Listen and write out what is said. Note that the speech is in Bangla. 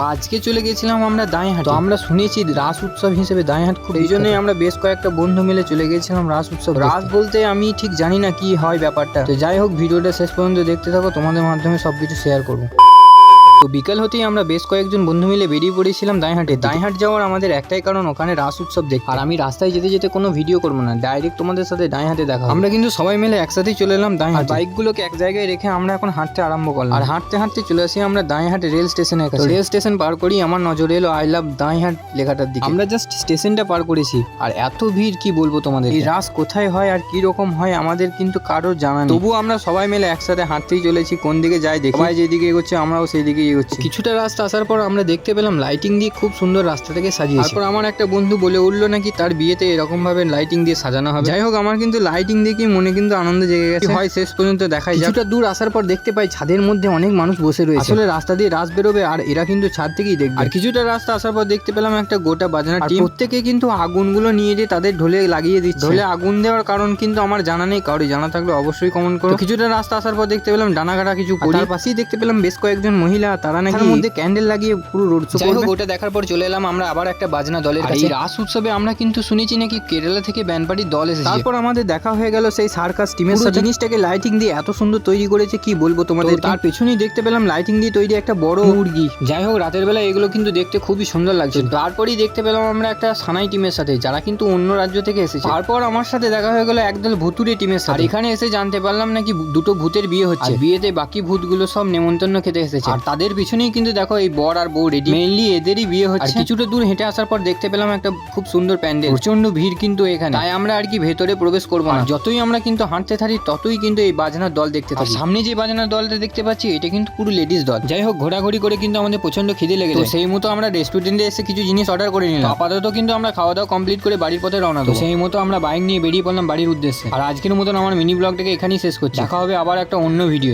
আজকে চলে গেছিলাম আমরা দাঁইহাট তো আমরা শুনেছি রাস উৎসব হিসেবে দাঁইহাট খুব এই জন্যই আমরা বেশ কয়েকটা বন্ধু মিলে চলে গেছিলাম রাস উৎসব রাস বলতে আমি ঠিক জানি না কি হয় ব্যাপারটা। তো যাই হোক ভিডিওটা শেষ পর্যন্ত দেখতে থাকো তোমাদের মাধ্যমে সবকিছু শেয়ার করব। তো বিকাল হতেই আমরা বেশ কয়েকজন বন্ধু মিলে বেরিয়ে পড়েছিলাম দাঁইহাটে। দাঁইহাট যাওয়ার আমাদের একটাই কারণ ওখানে রাস উৎসব দেখ আর আমি রাস্তায় যেতে যেতে কোনো ভিডিও করব না ডাইরেক্ট তোমাদের সাথে দাঁইহাটে দেখা আমরা কিন্তু সবাই মিলে একসাথেই চলে এলাম দাঁইহাট। বাইকগুলোকে এক জায়গায় রেখে আমরা এখন হাঁটতে আরম্ভ করলাম। আর হাঁটতে হাঁটতে চলে আসি আমরা দাঁইহাটে রেল স্টেশনের কাছে। রেল স্টেশন পার করি আমার নজরে এলো আই লাভ দাঁইহাট লেখাটার দিকে। আমরা জাস্ট স্টেশনটা পার করেছি। আর এত ভিড় কি বলব তোমাদের? এই রাস কোথায় হয় আর কি রকম হয় আমাদের কিন্তু কারোর জানা নেই। তবুও আমরা সবাই মিলে একসাথে হাঁটতেই চলেছি কোন দিকে যাই দেখি। সবাই যেদিকে এগোচ্ছে আমরাও সেই দিকে এগোচ্ছি কিছুটা রাস্তা আসার পর আমরা দেখতে পেলাম লাইটিং দিয়ে খুব সুন্দর রাস্তাটাকে সাজিয়ে তারপর আমার একটা বন্ধু বলে উঠল নাকি তার বিয়েতে এরকম ভাবে লাইটিং দিয়ে সাজানো হবে। যাই হোক আমার কিন্তু লাইটিং দেখে মনে কিন্তু আনন্দ জেগে গেছে। হয় শেষ পর্যন্ত দেখাই কিছুটা দূর আসার পর দেখতে পাই ছাদের মধ্যে অনেক মানুষ বসে রয়েছে। আসলে রাস্তা দিয়ে রাস বেরোবে আর এরা কিন্তু ছাদ থেকেই দেখবে। আর কিছুটা রাস্তা আসার পর দেখতে পেলাম একটা গোটা বাজানা টিম প্রত্যেকে কিন্তু আগুনগুলো নিয়ে যে তাদের ঢোলে লাগিয়ে দিচ্ছে। ঢোলে আগুন দেওয়ার কারণ কিন্তু আমার জানা নেই কারোর জানা থাকলে অবশ্যই কমেন্ট করো। কিছুটা রাস্তা আসার পর দেখতে পেলাম ডানাঘাটা কিছু তার পাশেই দেখতে পেলাম বেশ কয়েকজন মহিলা তারা নাকি মধ্যে ক্যান্ডেল লাগিয়ে পুরো রোড শো করবে। ওটা দেখার পর চলে এলাম আমরা আবার একটা বাজনা দলের কাছে। এই রাস উৎসবে আমরা কিন্তু শুনেছি নাকি কেরালা থেকে ব্যান্ড পার্টির দল এসেছে। তারপর আমাদের দেখা হয়ে গেল সেই সার্কাস টিমের সাথে জিনিসটাকে লাইটিং দিয়ে এত সুন্দর তৈরি করেছে কি বলব তোমাদের তার পেছনেই দেখতে পেলাম লাইটিং দিয়ে তৈরি একটা বড় মুরগি। যাই হোক রাতের বেলা এগুলো কিন্তু দেখতে খুবই সুন্দর লাগছে। তারপরেই দেখতে পেলাম আমরা একটা সানাই টিমের সাথে যারা কিন্তু অন্য রাজ্য থেকে এসেছে। তারপর আমার সাথে দেখা হয়ে গেল একদল ভুতুরে টিমের সাথে। এখানে এসে জানতে পারলাম নাকি দুটো ভূতের বিয়ে হচ্ছে। আর বিয়েতে বাকি ভূতগুলো সব নেমন্তন্ন খেতে এসেছে। আর তাদের পিছনেই কিন্তু দেখো এই বর আর বউ রেডি মেইনলি এদেরই বিয়ে হচ্ছে। আর কিছুটা দূর হেঁটে আসার পর দেখতে পেলাম একটা খুব সুন্দর প্যান্ডেল। প্রচণ্ড ভিড় কিন্তু এখানে। তাই আমরা আর কি ভেতরে প্রবেশ করব না। যতই আমরা কিন্তু হাঁটতে থাকি ততই কিন্তু এই বাজনার দল দেখতে থাকি। সামনে যে বাজনার দলটা দেখতে পাচ্ছি এটা কিন্তু পুরো লেডিস দল। যাই হোক ঘোরাঘুরি করে কিন্তু আমাদের প্রচণ্ড খিদে লেগে যায়। সেই মতো আমরা রেস্টুরেন্টে এসে কিছু জিনিস অর্ডার করে নিলাম। আপাতত কিন্তু আমরা খাওয়া দাওয়া কমপ্লিট করে বাড়ির পথে রওনা দেবো। সেই মতো আমরা বাইক নিয়ে বেরিয়ে পড়লাম বাড়ির উদ্দেশ্যে। আর আজকের মতন আমার মিনি ব্লগটাকে এখানেই শেষ করছি। দেখা হবে আবার একটা অন্য ভিডিও